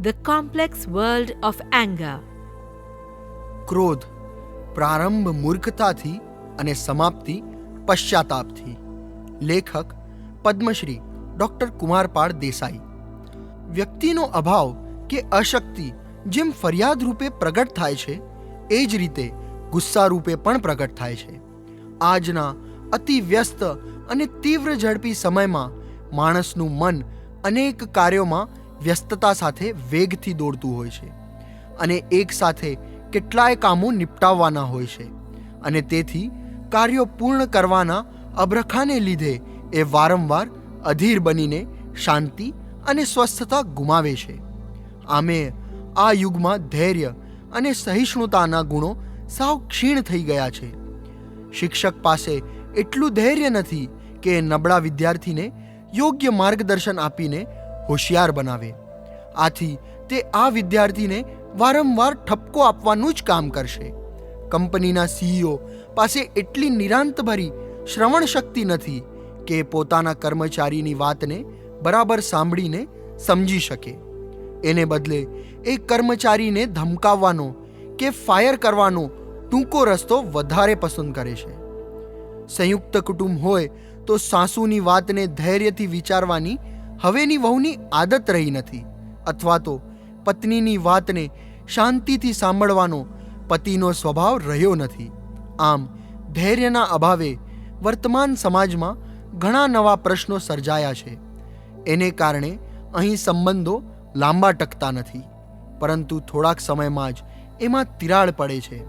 The complex world of anger ક્રોધ પ્રારંભ મૂર્ખતાથી અને સમાપ્તિ પશ્ચાતાપથી લેખક પદ્મશ્રી ડોક્ટર કુમારપાળ દેસાઈ વ્યક્તિનો અભાવ કે અશક્તિ જેમ ફરિયાદ રૂપે પ્રગટ થાય છે એ જ રીતે ગુસ્સા રૂપે પણ પ્રગટ થાય છે આજના અતિ વ્યસ્ત અને તીવ્ર ઝડપી સમયમાં માણસનું મન અનેક કાર્યોમાં વ્યસ્તતા સાથે વેગથી દોડતું હોય છે અને એક સાથે કેટલાય કામો નિપટાવવાના હોય છે અને તેથી કાર્યો પૂર્ણ કરવાના અબ્રખાને લીધે એ વારંવાર અધીર બનીને શાંતિ અને સ્વસ્થતા ગુમાવે છે. આમે આ યુગમાં ધૈર્ય અને સહિષ્ણુતાના ગુણો સાવ ક્ષીણ થઈ ગયા છે. શિક્ષક પાસે એટલું ધૈર્ય નથી કે નબળા વિદ્યાર્થીને યોગ્ય માર્ગદર્શન આપીને હોશિયાર બનાવે. આથી તે આ વિદ્યાર્થીને વારંવાર ઠપકો આપવાનું જ કામ કરશે. કંપનીના સીઈઓ પાસે એટલી નિરાંતભરી શ્રવણ શક્તિ નથી કે પોતાના કર્મચારીની વાતને બરાબર સાંભળીને સમજી શકે. એને બદલે એ કર્મચારીને ધમકાવવાનો કે ફાયર કરવાનો ટૂંકો રસ્તો વધારે પસંદ કરે છે. સંયુક્ત કુટુંબ હોય તો સાસુની વાતને ધૈર્યથી વિચારવાની હવેની વહુની આદત રહી નથી. અથવા તો પત્નીની વાતને શાંતિથી સાંભળવાનો પતિનો સ્વભાવ રહ્યો નથી. આમ ધૈર્યના અભાવે વર્તમાન સમાજમાં ઘણા નવા પ્રશ્નો સર્જાયા છે. એને કારણે અહીં સંબંધો લાંબા ટકતા નથી. પરંતુ થોડાક સમયમાં જ એમાં તિરાડ પડે છે.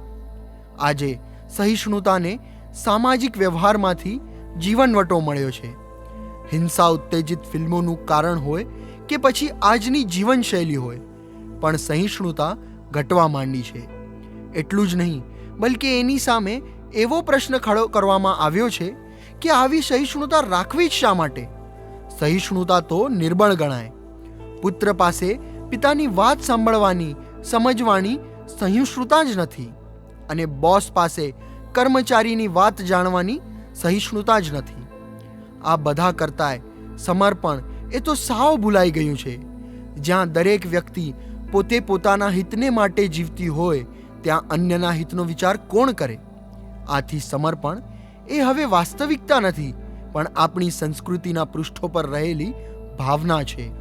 આજે સહિષ્ણુતાને સામાજિક વ્યવહારમાંથી જીવનવટો મળ્યો છે. હિંસા ઉત્તેજિત ફિલ્મોનું કારણ હોય કે પછી આજની જીવનશૈલી હોય. પણ સહિષ્ણુતા ઘટવા માંડી છે. એટલું જ નહીં, બલકે એની સામે એવો પ્રશ્ન ખડો કરવામાં આવ્યો છે કે આવી સહિષ્ણુતા રાખવી જ શા માટે? સહિષ્ણુતા તો નિર્બળ ગણાય. પુત્ર પાસે પિતાની વાત સાંભળવાની, સમજવાની સહિષ્ણુતા જ નથી. અને બોસ પાસે કર્મચારીની વાત જાણવાની સહિષ્ણુતા જ નથી. આ બધા કરતાંય સમર્પણ એ તો સાવ ભૂલાઈ ગયું છે. જ્યાં દરેક વ્યક્તિ પોતે પોતાના હિતને માટે જીવતી હોય, ત્યાં અન્યના હિતનો વિચાર કોણ કરે? આથી સમર્પણ એ હવે વાસ્તવિકતા નથી, પણ આપણી સંસ્કૃતિના પૃષ્ઠો પર રહેલી ભાવના છે.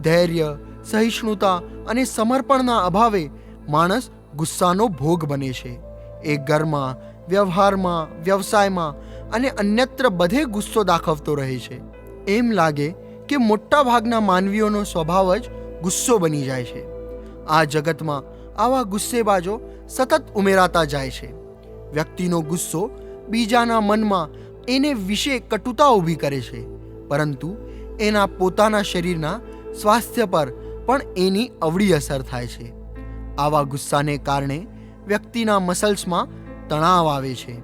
ધૈર્ય, સહિષ્ણુતા અને સમર્પણના અભાવે માણસ ગુસ્સાનો ભોગ બને છે. એ ઘરમાં, વ્યવહારમાં, વ્યવસાયમાં અને અન્યત્ર બધે ગુસ્સો દાખવતો રહે છે. એમ લાગે કે મોટા ભાગના માનવીઓનો સ્વભાવ જ ગુસ્સો બની જાય છે. આ જગતમાં આવા ગુસ્સેબાજો સતત ઉમેરાતા જાય છે. વ્યક્તિનો ગુસ્સો બીજાના મનમાં એને વિશે કટુતા ઊભી કરે છે. પરંતુ એના પોતાના શરીરના સ્વાસ્થ્ય પર પણ એની અવળી અસર થાય છે. આવા ગુસ્સાને કારણે વ્યક્તિના મસલ્સમાં તણાવ આવે છે.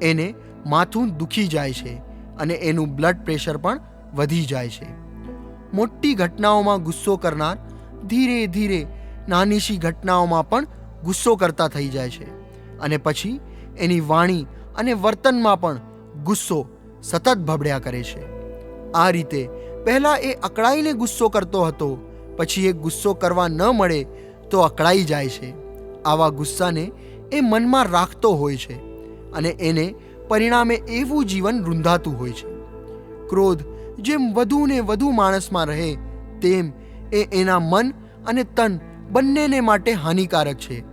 એને માથું દુખી જાય છે અને એનું બ્લડ પ્રેશર પણ વધી જાય છે. મોટી ઘટનાઓમાં ગુસ્સો કરનાર ધીરે ધીરે નાનીશી ઘટનાઓમાં પણ ગુસ્સો કરતા થઈ જાય છે અને પછી એની વાણી અને વર્તનમાં પણ ગુસ્સો સતત ભબડ્યા કરે છે. આ રીતે પહેલાં એ અકળાઈને ગુસ્સો કરતો હતો, પછી એ ગુસ્સો કરવા ન મળે તો અકળાઈ જાય છે. આવા ગુસ્સાને એ મનમાં રાખતો હોય છે અને એને પરિણામે એવું જીવન રૂંધાતું હોય છે. ક્રોધ જેમ વધુ ને વધુ માણસમાં રહે, તેમ એ એના મન અને તન બંનેને માટે હાનિકારક છે.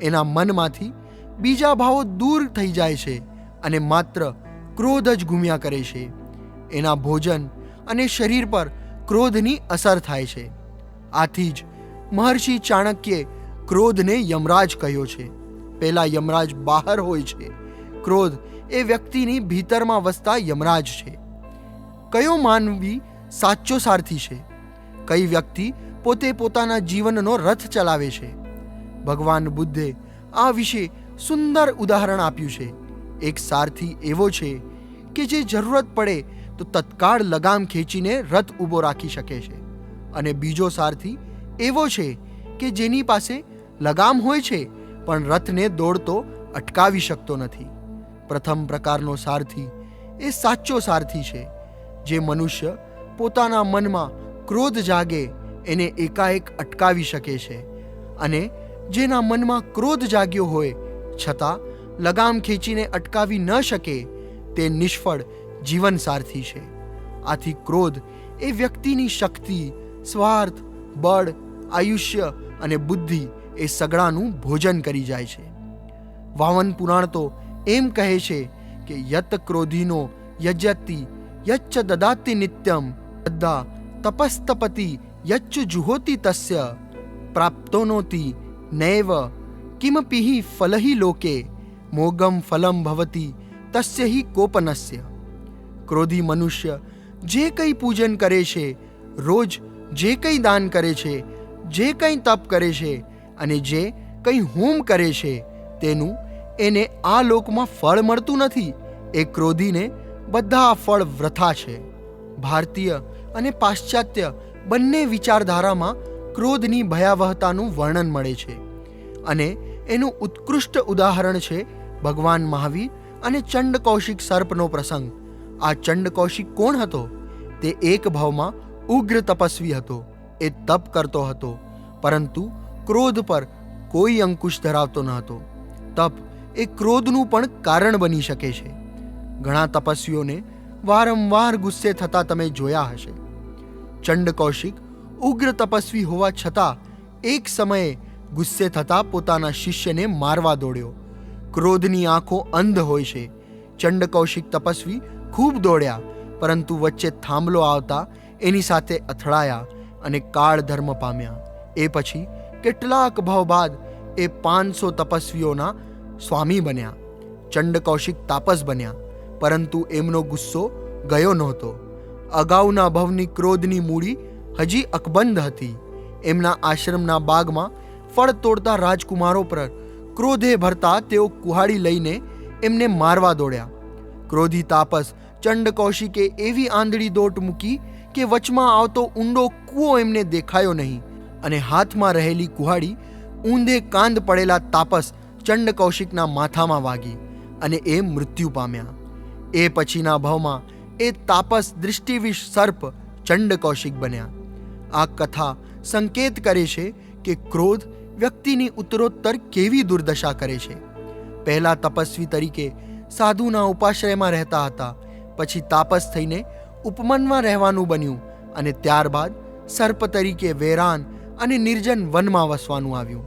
એના મનમાંથી બીજા ભાવો દૂર થઈ જાય છે અને માત્ર ક્રોધ જ ઘૂમ્યા કરે છે. એના ભોજન અને શરીર પર ક્રોધની અસર થાય છે. આથી જ મહર્ષિ ચાણક્યે ક્રોધને યમરાજ કહ્યો છે. પહેલા યમરાજ બહાર હોય છે. ક્રોધ એ વ્યક્તિની ભીતરમાં વસતા યમરાજ છે. કયો માનવી સાચો સારથી છે? કઈ વ્યક્તિ પોતે પોતાના જીવનનો રથ ચલાવે છે? ભગવાન બુદ્ધે આ વિશે સુંદર ઉદાહરણ આપ્યું છે. એક સારથી એવો છે કે જે જરૂરત પડે તો તત્કાળ લગામ ખેંચીને રથ ઊભો રાખી શકે છે. અને બીજો સારથી એવો છે કે જેની પાસે લગામ હોય છે, પણ રથને દોડતો અટકાવી શકતો નથી. પ્રથમ પ્રકારનો સારથી એ સાચો સારથી છે. જે મનુષ્ય પોતાના મનમાં ક્રોધ જાગે એને એકાએક અટકાવી શકે છે અને જેના મનમાં ક્રોધ જાગ્યો હોય છતાં લગામ ખેંચીને અટકાવી ન શકે તે નિષ્ફળ જીવન સારથી છે. આથી ક્રોધ એ વ્યક્તિની શક્તિ, સ્વાર્થ, બળ, આયુષ્ય અને બુદ્ધિ એ સગડાનું ભોજન કરી જાય છે. વાવન પુરાણ તો એમ કહે છે કે યત ક્રોધીનો યજ્યતિ યચ્ચ દદાતિ નિત્યમ, તદ્દા તપસ્તપતિ યચ્ચ જુહોતિ તસ્ય, પ્રાપ્તોનોતિ નૈવ, કિમપિ ફલહિ લોકે, મોગમ ફલમ ભવતિ તસ્ય હિ કોપનસ્ય. ક્રોધી મનુષ્ય જે કંઈ પૂજન કરે છે, રોજ જે કંઈ દાન કરે છે, જે કંઈ તપ કરે છે અને જે કંઈ હોમ કરે છે, તેનું એને આ લોકમાં ફળ મળતું નથી. એ ક્રોધીને બધા ફળ વ્રથા છે. ભારતીય અને પાશ્ચાત્ય બંને વિચારધારામાં ક્રોધની ભયાવહતાનું વર્ણન મળે છે. અને એનું ઉત્કૃષ્ટ ઉદાહરણ છે ભગવાન મહાવીર અને ચંડ કૌશિક સર્પનો પ્રસંગ. આ ચંડ કૌશિક કોણ હતો? તે એક ભાવમાં ઉગ્ર તપસ્વી હતો. એ તપ કરતો હતો. પરંતુ ક્રોધ પર કોઈ અંકુશ ધરાવતો ન હતો. તપ એ ક્રોધનું પણ કારણ બની શકે છે. ઘણા તપસ્વીઓને વારંવાર ગુસ્સે થતા તમે જોયા હશે. ચંડ કૌશિક ઉગ્ર તપસ્વી હોવા છતાં એક સમયે ગુસ્સે થતા પોતાના શિષ્યને મારવા દોડ્યો. ક્રોધની આંખો અંધ હોય છે. ચંડ કૌશિક તપસ્વી ખૂબ દોડ્યા, પરંતુ વચ્ચે થાંભલો આવતા એની સાથે અથડાયા અને કાળ ધર્મ પામ્યા. એ પછી કેટલાક ભાવ બાદ એ પાંચસો તપસ્વીઓના સ્વામી બન્યા. ચંડ કૌશિક તાપસ બન્યા, પરંતુ એમનો ગુસ્સો ગયો નહોતો. અગાઉના ભવની ક્રોધની મૂડી હજી અકબંધ હતી. એમના આશ્રમના બાગમાં ફળ તોડતા રાજકુમારો પર ક્રોધે ભરતા તેઓ કુહાડી લઈને એમને મારવા દોડ્યા. ક્રોધી તાપસ ચંડ કૌશિકે એવી આંધળી દોટ મૂકી કે વચમાં આવતો ઊંડો કૂવો એમને દેખાયો નહીં અને હાથમાં રહેલી કુહાડી ઊંધે કાંદ પડેલા તાપસ ચંડ કૌશિકના માથામાં વાગી અને એ મૃત્યુ પામ્યા. એ પછીના ભાવમાં એ તાપસ દૃષ્ટિવિષ સર્પ ચંડ કૌશિક બન્યા. આ કથા સંકેત કરે છે કે ક્રોધ વ્યક્તિની ઉત્તરોત્તર કેવી દુર્દશા કરે છે. પહેલા તપસ્વી તરીકે સાધુના ઉપાશ્રયમાં રહેતા હતા, પછી તાપસ થઈને ઉપમનમાં રહેવાનું બન્યું અને ત્યારબાદ સર્પ તરીકે વેરાન અને નિર્જન વનમાં વસવાનું આવ્યું.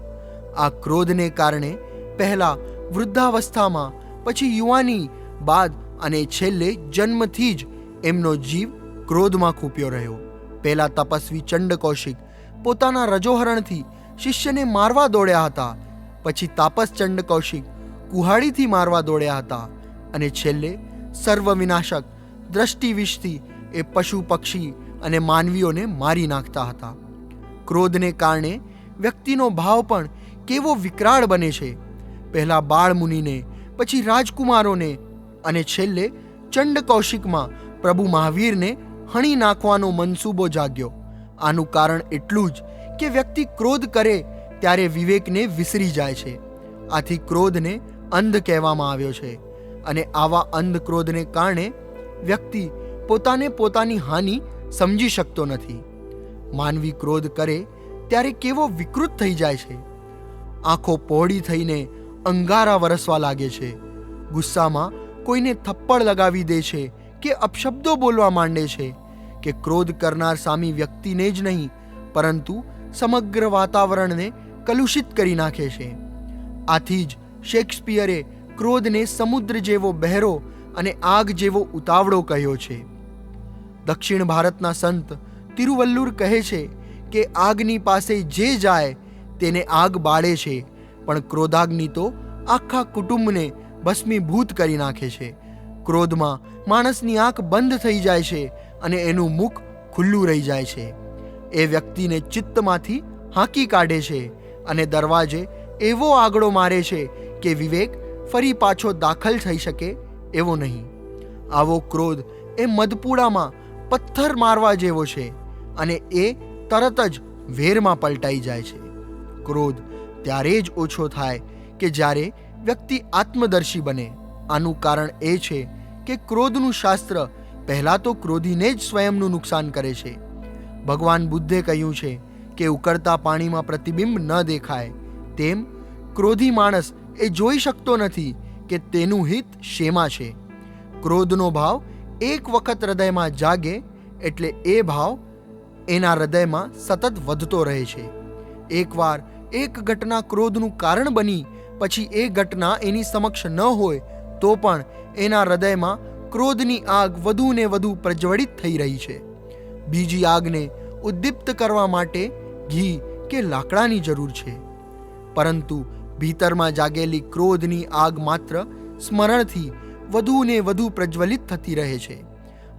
આ ક્રોધને કારણે પહેલા વૃદ્ધાવસ્થામાં, પછી યુવાની બાદ અને છેલ્લે જન્મથી જ એમનો જીવ ક્રોધમાં ખૂપ્યો રહ્યો. પહેલા તપસ્વી ચંડ કૌશિક પોતાના રજોહરણથી શિષ્યને મારવા દોડ્યા હતા, પછી તાપસ ચંડ કૌશિક કુહાડીથી મારવા દોડ્યા હતા અને છેલ્લે સર્વ વિનાશક દ્રષ્ટિવિશથી એ પશુ પક્ષી અને માનવીઓને મારી નાખતા હતા. ક્રોધને કારણે વ્યક્તિનો ભાવ પણ કેવો વિકરાળ બને છે પહેલા બાળ મુનિને પછી રાજકુમારોને અને છેલ્લે ચંડ કૌશિકમાં પ્રભુ મહાવીરને હણી નાખવાનો મનસૂબો જાગ્યો. આનું કારણ એટલું જ કે વ્યક્તિ ક્રોધ કરે ત્યારે વિવેકને વિસરી જાય છે. આથી ક્રોધને અંધ કહેવામાં આવ્યો છે અને આવા અંધ ક્રોધને કારણે વ્યક્તિ પોતાને પોતાની હાનિ સમજી શકતો નથી. માનવી ક્રોધ કરે ત્યારે કેવો વિકૃત થઈ જાય છે. આંખો પહોળી થઈને અંગારા વરસવા લાગે છે. ગુસ્સામાં કોઈને થપ્પડ લગાવી દે છે કે અપશબ્દો બોલવા માંડે છે કે ક્રોધ કરનાર સામી વ્યક્તિને જ નહીં, પરંતુ સમગ્ર વાતાવરણને કલુષિત કરી નાખે છે. આથી જ શેક્સપિયરે ક્રોધને સમુદ્ર જેવો બહેરો અને આગ જેવો ઉતાવળો કહ્યો છે. દક્ષિણ ભારતના સંત તિરુવલ્લુર કહે છે કે, આગની પાસે જે જાય, તેને આગ બાળે છે. પણ ક્રોધાગ્નિ તો આખા કુટુંબને ભસ્મીભૂત કરી નાખે છે. ક્રોધમાં માણસની આંખ બંધ થઈ જાય છે અને એનું મુખ ખુલ્લું રહી જાય છે. એ વ્યક્તિને ચિત્તમાંથી હાંકી કાઢે છે અને દરવાજે એવો આગળો મારે છે કે વિવેક ફરી પાછો દાખલ થઈ શકે એવો નહીં. આવો ક્રોધ એ મધપુડામાં પથ્થર મારવા જેવો છે અને એ તરત જ વેરમાં પલટાઈ જાય છે. ક્રોધ ત્યારે જ ઓછો થાય કે જ્યારે વ્યક્તિ આત્મદર્શી બને. આનું કારણ એ છે કે ક્રોધનું શાસ્ત્ર પહેલાં તો ક્રોધીને જ સ્વયંનું નુકસાન કરે છે. ભગવાન બુદ્ધે કહ્યું છે કે ઉકળતા પાણીમાં પ્રતિબિંબ ન દેખાય. તેમ ક્રોધી માણસ એ જોઈ શકતો નથી કે તેનું હિત શેમાં છે. ક્રોધનો ભાવ એક વખત હૃદયમાં જાગે એટલે એ ભાવ એના હૃદયમાં સતત વધતો રહે છે. એકવાર એક ઘટના ક્રોધનું કારણ બની, પછી એ ઘટના એની સમક્ષ ન હોય, તો પણ એના હૃદયમાં ક્રોધની આગ વધુ ને વધુ પ્રજ્વલિત થઈ રહી છે. બીજી આગને ઉદ્દીપ્ત કરવા માટે ઘી કે લાકડાની જરૂર છે. પરંતુ ભીતરમાં જાગેલી ક્રોધની આગ માત્ર સ્મરણથી વધુ ને વધુ પ્રજ્વલિત થતી રહે છે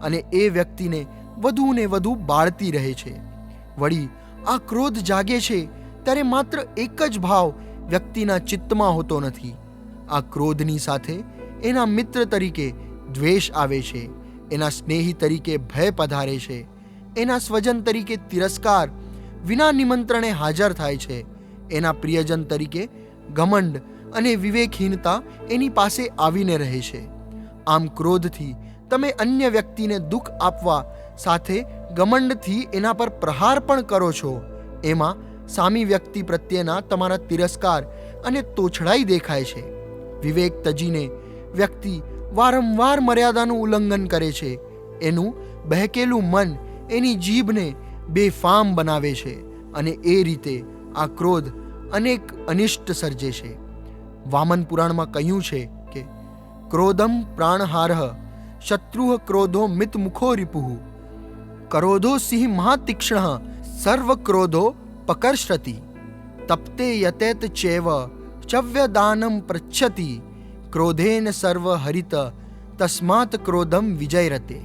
અને એ વ્યક્તિને વધુ ને વધુ બાળતી રહે છે. વળી આ ક્રોધ જાગે છે ત્યારે માત્ર એક જ ભાવ વ્યક્તિના ચિત્તમાં હોતો નથી. આ ક્રોધની સાથે એના મિત્ર તરીકે દ્વેષ આવે છે, એના સ્નેહી તરીકે ભય પધારે છે, એના સ્વજન તરીકે તિરસ્કાર વિના નિમંત્રણે હાજર થાય છે, એના પ્રિયજન તરીકે ઘમંડ અને વિવેકહીનતા એની પાસે આવીને રહે છે. આમ ક્રોધથી તમે અન્ય વ્યક્તિને દુઃખ આપવા સાથે ઘમંડથી એના પર પ્રહાર પણ કરો છો, એમાં સામી વ્યક્તિ પ્રત્યેના તમારા તિરસ્કાર અને તોછડાઈ દેખાય છે. વિવેક તજીને વ્યક્તિ વારંવાર મર્યાદાનું ઉલ્લંઘન કરે છે. એનું બહેકેલું મન એની જીભને બેફામ બનાવે છે અને એ રીતે આ ક્રોધ અનેક અનિષ્ટ સર્જે છે. વામન પુરાણમાં કહ્યું છે કે, ક્રોધમ પ્રાણહારહ શત્રુઃ ક્રોધો મિતમુખો રિપુઃ ક્રોધો સિંહ મહાતીક્ષ્ણ, સર્વ ક્રોધો પકર્ષતિ તપ્તે યતેત ચેવ ચવ્યદાનમ પૃચ્છતિ ક્રોધેન સર્વ હરિત તસ્માત ક્રોધમ વિજયરતે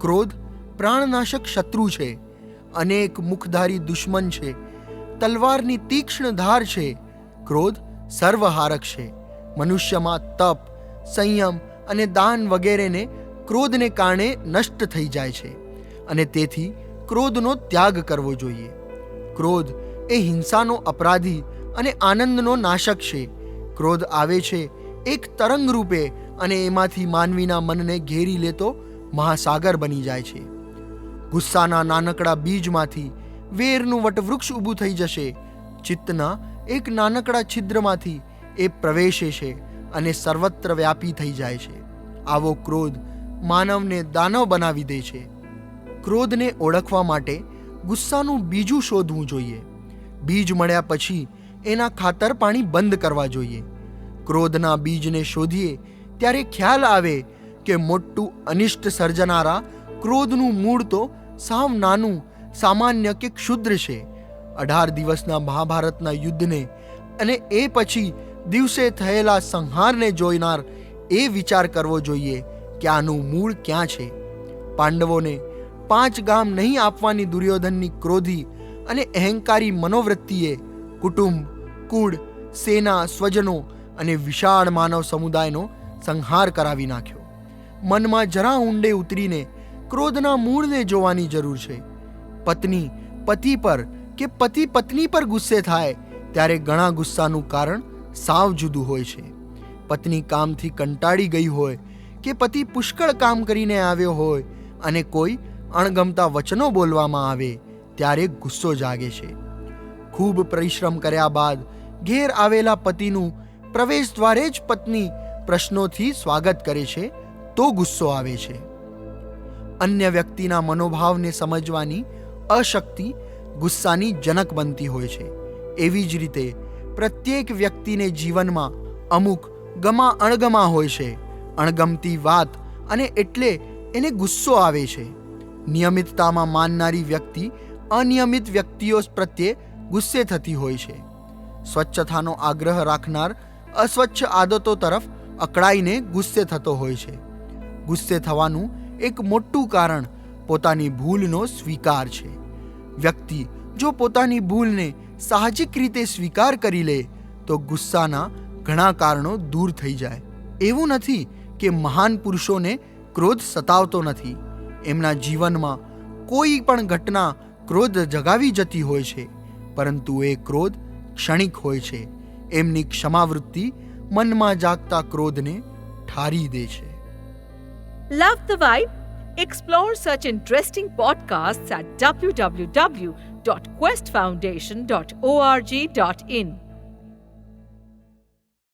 ક્રોધ પ્રાણનાશક શત્રુ છે અનેક મુખધારી દુશ્મન છે તલવારની તીક્ષ્ણ ધાર છે ક્રોધ સર્વહારક છે મનુષ્યમાં તપ સંયમ અને દાન વગેરેને ક્રોધને કારણે નષ્ટ થઈ જાય છે, અને તેથી ક્રોધનો ત્યાગ કરવો જોઈએ। ક્રોધ એ હિંસાનો અપરાધી અને આનંદનો નાશક છે. ક્રોધ આવે છે એક તરંગ રૂપે અને એમાંથી માનવીના મનને ઘેરી લેતો મહાસાગર બની જાય છે. ગુસ્સાના નાનકડા બીજમાંથી વેરનું વટવૃક્ષ ઊભું થઈ જશે. ચિત્તના એક નાનકડા છિદ્રમાંથી એ પ્રવેશે છે અને સર્વત્ર વ્યાપી થઈ જાય છે. આવો ક્રોધ માનવને દાનવ બનાવી દે છે. ક્રોધને ઓળખવા માટે ગુસ્સાનું બીજું શોધવું જોઈએ. બીજ મળ્યા પછી એના ખાતર પાણી બંધ કરવા જોઈએ. ક્રોધના બીજને શોધીએ ત્યારે ખ્યાલ આવે કે મોટું અનિષ્ટ સર્જનારા ક્રોધનું મૂળ તો સાવ નાનું, સામાન્ય કે ક્ષુદ્ર છે. અઢાર દિવસના મહાભારતના યુદ્ધને અને એ પછી દિવસે થયેલા સંહારને જોઈનાર એ વિચાર કરવો જોઈએ કે આનું મૂળ ક્યાં છે? પાંડવોને પાંચ ગામ નહીં આપવાની દુર્યોધનની ક્રોધી અને અહંકારી મનોવૃત્તિએ કુટુંબ, કુળ, સેના, સ્વજનો અને વિશાળ માનવ સમુદાયનો સંહાર કરાવી નાખ્યો. મનમાં જરા ઊંડે ઉતરીને ક્રોધના મૂળને જોવાની જરૂર છે. પત્ની, પતિ પર કે પતિ પત્ની પર ગુસ્સે થાય ત્યારે ઘણા ગુસ્સાનું કારણ સાવ જુદું હોય છે. પત્ની કામથી કંટાળી ગઈ હોય કે પતિ પુષ્કળ કામ કરીને આવ્યો હોય અને કોઈ અણગમતા વચનો બોલવામાં આવે ત્યારે ગુસ્સો જાગે છે. ખૂબ પરિશ્રમ કર્યા બાદ ઘેર આવેલા પતિનું પ્રવેશ દ્વારે જ પત્ની પ્રશ્નોથી સ્વાગત કરે છે તો ગુસ્સો આવે છે. અન્ય વ્યક્તિના મનોભાવને સમજવાની અશક્તિ ગુસ્સાની જનક બનતી હોય છે. એવી જ રીતે પ્રત્યેક વ્યક્તિને જીવનમાં અમુક ગમા અણગમા હોય છે. અણગમતી વાત અને એટલે એને ગુસ્સો આવે છે. નિયમિતતામાં માનનારી વ્યક્તિ અનિયમિત વ્યક્તિઓ પ્રત્યે ગુસ્સે થતી હોય છે. સ્વચ્છતાનો આગ્રહ રાખનાર અસ્વચ્છ આદતો તરફ અકળાઈને ગુસ્સે થતો હોય છે. ગુસ્સે થવાનું એક મોટું કારણ પોતાની ભૂલનો સ્વીકાર છે. વ્યક્તિ જો પોતાની ભૂલને સાહજિક રીતે સ્વીકાર કરી લે, તો ગુસ્સાના ઘણા કારણો દૂર થઈ જાય. એવું નથી કે મહાન પુરુષોને ક્રોધ સતાવતો નથી. એમના જીવનમાં કોઈ પણ ઘટના ક્રોધ જગાવી જતી હોય છે પરંતુ એ ક્રોધ ક્ષણિક હોય છે એમની ક્ષમાવૃત્તિ મનમાં જાગતા ક્રોધને ઠારી દે છે Love the vibe? Explore such interesting podcasts at www.questfoundation.org.in.